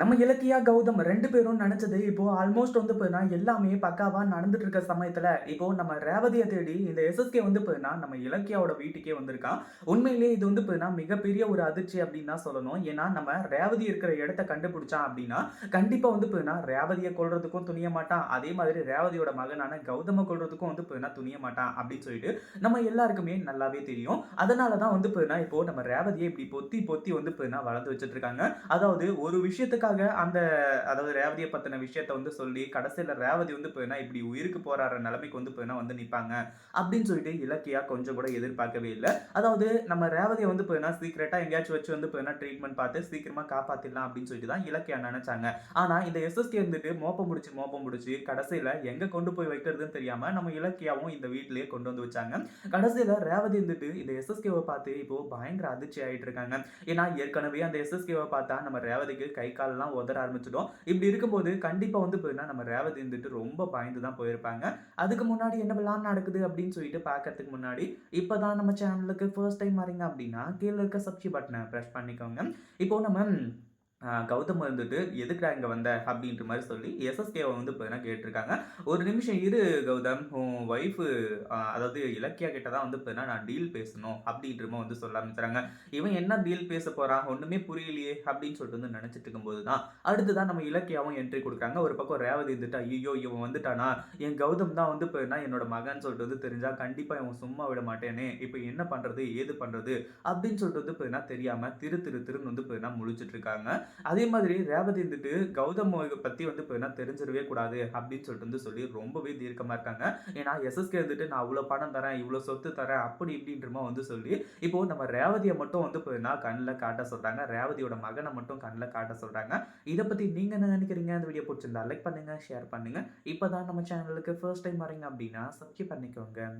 நம்ம இலக்கியா கௌதம் ரெண்டு பேரும் நினைச்சது இப்போ ஆல்மோஸ்ட் வந்து போயினா எல்லாமே பக்காவா நடந்துட்டு இருக்க சமயத்துல இப்போ நம்ம ரேவதியை தேடி இந்த எஸ்எஸ்கே வந்து போயினா நம்ம இலக்கியாவோட வீட்டுக்கே வந்திருக்கான் உண்மையிலேயே இது வந்து போயினா மிகப்பெரிய ஒரு அதிர்ச்சி அப்படின்னு தான் சொல்லணும். ஏன்னா நம்ம ரேவதி இருக்கிற இடத்த கண்டுபிடிச்சான் அப்படின்னா கண்டிப்பா வந்து போயினா ரேவதியை கொள்றதுக்கும் துணிய மாட்டான். அதே மாதிரி ரேவதியோட மகனான கௌதம கொள்றதுக்கும் வந்து போயினா துணிய மாட்டான் அப்படின்னு சொல்லிட்டு நம்ம எல்லாருக்குமே நல்லாவே தெரியும். அதனாலதான் வந்து போயினா இப்போ நம்ம ரேவதியை இப்படி பொத்தி பொத்தி வந்து போயினா வளர்த்து வச்சுட்டு இருக்காங்க அதாவது ஒரு விஷயத்துக்கு எதுக்காக அந்த அதாவது ரேவதியை பத்தின விஷயத்த வந்து சொல்லி கடைசியில ரேவதி வந்து போயினா இப்படி உயிருக்கு போராடுற நிலைமைக்கு வந்து போயினா வந்து நிற்பாங்க அப்படின்னு சொல்லிட்டு இலக்கியா கொஞ்சம் கூட எதிர்பார்க்கவே இல்லை. அதாவது நம்ம ரேவதியை வந்து போயினா சீக்கிரட்டா எங்கேயாச்சும் வச்சு வந்து போயினா ட்ரீட்மெண்ட் பார்த்து சீக்கிரமா காப்பாத்திடலாம் அப்படின்னு சொல்லிட்டு தான் இலக்கியா நினைச்சாங்க. ஆனா இந்த எஸ்எஸ்கே இருந்துட்டு மோப்பம் முடிச்சு மோப்பம் முடிச்சு கடைசியில எங்க கொண்டு போய் வைக்கிறதுன்னு தெரியாம நம்ம இலக்கியாவும் இந்த வீட்டிலேயே கொண்டு வந்து வச்சாங்க. கடைசியில ரேவதி இருந்துட்டு இந்த எஸ்எஸ்கேவை பார்த்து இப்போ பயங்கர அதிர்ச்சி ஆயிட்டு இருக்காங்க. ஏன்னா ஏற்கனவே அந்த எஸ்எஸ்கேவை பார்த்தா நம்ம ரேவதிக்கு கை கால் கால்லாம் உதற ஆரம்பிச்சிட்டோம் இப்படி இருக்கும்போது கண்டிப்பா வந்து போயினா நம்ம ரேவதி இருந்துட்டு ரொம்ப பயந்து தான் போயிருப்பாங்க. அதுக்கு முன்னாடி என்ன விளான் நடக்குது அப்படின்னு சொல்லிட்டு பார்க்கறதுக்கு முன்னாடி இப்பதான் நம்ம சேனலுக்கு ஃபர்ஸ்ட் டைம் வரீங்க அப்படின்னா கீழே இருக்க சப்ஸ்கிரைப் பட்டனை ப்ரெஸ் பண்ணிக்கோங்க. இப்போ நம்ம கௌதம் வந்துட்டு எதுக்குடா இங்கே வந்த? அப்படின்ற மாதிரி சொல்லி எஸ்எஸ்கேவை வந்து இப்போ கேட்டிருக்காங்க ஒரு நிமிஷம் இரு கௌதம் உன் ஒய்ஃபு அதாவது இலக்கியா கிட்ட தான் வந்து இப்போ நான் டீல் பேசணும் அப்படின்ற மாதிரி வந்து சொல்ல ஆரம்பிச்சுறாங்க. இவன் என்ன டீல் பேச போகிறான் ஒன்றுமே புரியலையே அப்படின்னு சொல்லிட்டு வந்து நினச்சிட்டு இருக்கும்போது தான் அடுத்துதான் நம்ம இலக்கியாவும் என்ட்ரி கொடுக்குறாங்க. ஒரு பக்கம் ரேவதி இருந்துட்டு ஐயோ இவன் வந்துட்டானா? என் கௌதம் தான் வந்து இப்போ என்னோட மகன் சொல்லிட்டு வந்து தெரிஞ்சால் கண்டிப்பாக இவன் சும்மா விட மாட்டேனே இப்போ என்ன பண்ணுறது ஏது பண்ணுறது அப்படின்னு சொல்லிட்டு வந்து இப்போ தெரியாமல் திரு திரு திருன்னு வந்து இப்போ முழிச்சிட்டு இருக்காங்க. அதே மாதிரி ரேவதி இருந்துட்டு கௌதம் பத்தி வந்து இப்போ தெரிஞ்சிடவே கூடாது அப்படின்னு சொல்லிட்டு வந்து சொல்லி ரொம்பவே தீர்க்கமா இருக்காங்க. ஏன்னா எஸ்எஸ்கே இருந்துட்டு நான் அவ்வளோ பணம் தரேன் இவ்வளோ சொத்து தரேன் அப்படி இப்படின்றமா வந்து சொல்லி இப்போ நம்ம ரேவதியை மட்டும் வந்து போயினா கண்ணில் காட்ட சொல்றாங்க? ரேவதியோட மகனை மட்டும் கண்ணில் காட்ட சொல்றாங்க. இதை பத்தி நீங்க என்ன நினைக்கிறீங்க? அந்த வீடியோ பிடிச்சிருந்தா லைக் பண்ணுங்க ஷேர் பண்ணுங்க. இப்போதான் நம்ம சேனலுக்கு ஃபர்ஸ்ட் டைம் வரீங்க அப்படின்னா சப்ஸ்கிரைப் பண்ணிக்கோங்க.